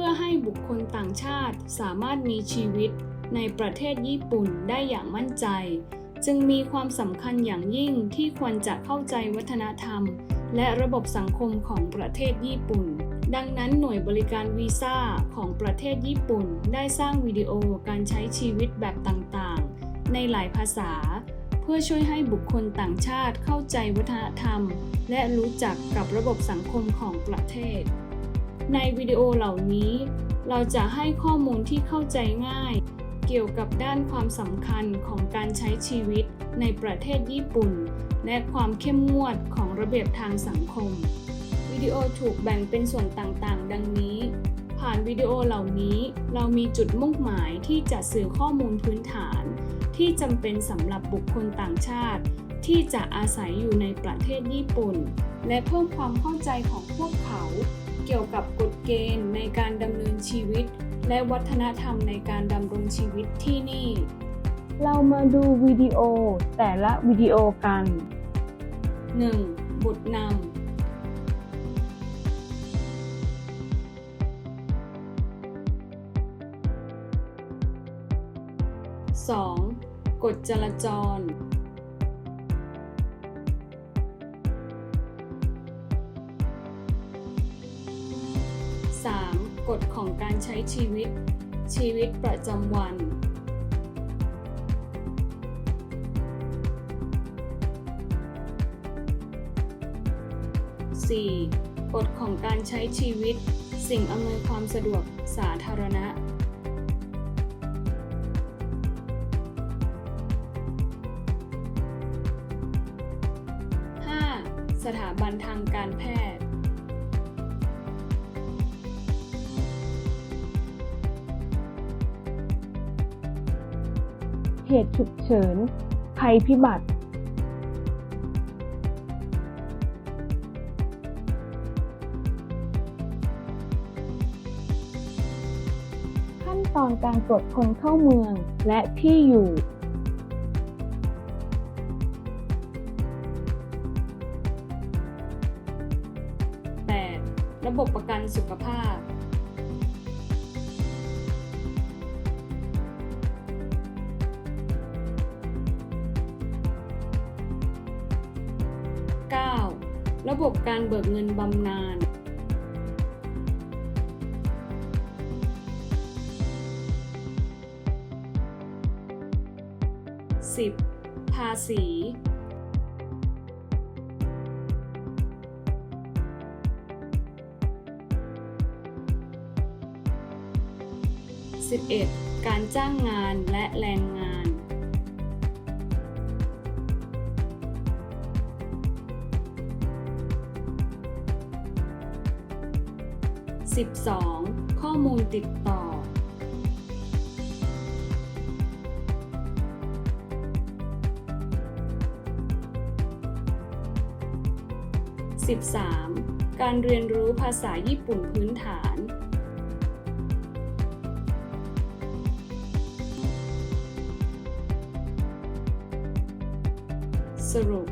พื่อให้บุคคลต่างชาติสามารถมีชีวิตในประเทศญี่ปุ่นได้อย่างมั่นใจ จึงมีความสำคัญอย่างยิ่งที่ควรจะเข้าใจวัฒนธรรม และระบบสังคมของประเทศญี่ปุ่น ดังนั้นหน่วยบริการวีซ่าของประเทศญี่ปุ่นได้สร้างวิดีโอการใช้ชีวิตแบบต่างๆ ในหลายภาษา เพื่อช่วยให้บุคคลต่างชาติเข้าใจวัฒนธรรม และรู้จักกับระบบสังคมของประเทศ ในวิดีโอเหล่านี้ เราจะให้ข้อมูลที่เข้าใจง่าย เกี่ยวกับด้านความสำคัญของการใช้ชีวิตในประเทศญี่ปุ่น และความเข้มงวดของระเบียบทางสังคม วิดีโอถูกแบ่งเป็นส่วนต่างๆ ดังนี้ ผ่านวิดีโอเหล่านี้เรามีจุดมุ่งหมายที่จะสื่อข้อมูลพื้นฐาน ที่จำเป็นสำหรับบุคคลต่างชาติ ที่จะอาศัยอยู่ในประเทศญี่ปุ่น และเพิ่มความเข้าใจของพวกเขา เกี่ยวกับกฎเกณฑ์ในการดำเนินชีวิต และวัฒนธรรมในการดำรงชีวิตที่นี่ เรามาดูวิดีโอแต่ละวิดีโอกัน 1. บทนำ 2. กฎจราจร 3. กฎของการใช้ชีวิต ชีวิตประจำวัน 4. กฎของการใช้ชีวิต สิ่งอำนวยความสะดวกสาธารณะ 5. สถาบันทางการแพทย์ เหตุฉุกเฉิน ภัยพิบัติ ขั้นตอนการตรวจคนเข้าเมืองและที่อยู่ระบบประกันสุขภาพ ระบบการเบิกเงินบำนาญ 10. ภาษี 11. การจ้างงานและแรงงาน 12. ข้อมูลติดต่อ 13. การเรียนรู้ภาษาญี่ปุ่นพื้นฐาน สรุป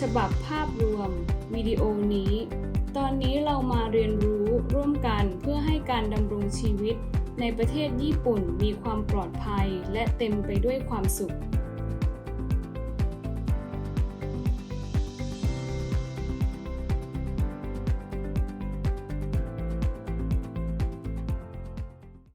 ฉบับภาพรวม วิดีโอนี้ ตอนนี้เรามาเรียนรู้ร่วมกันเพื่อให้การดำรงชีวิตในประเทศญี่ปุ่นมีความปลอดภัยและเต็มไปด้วยความสุข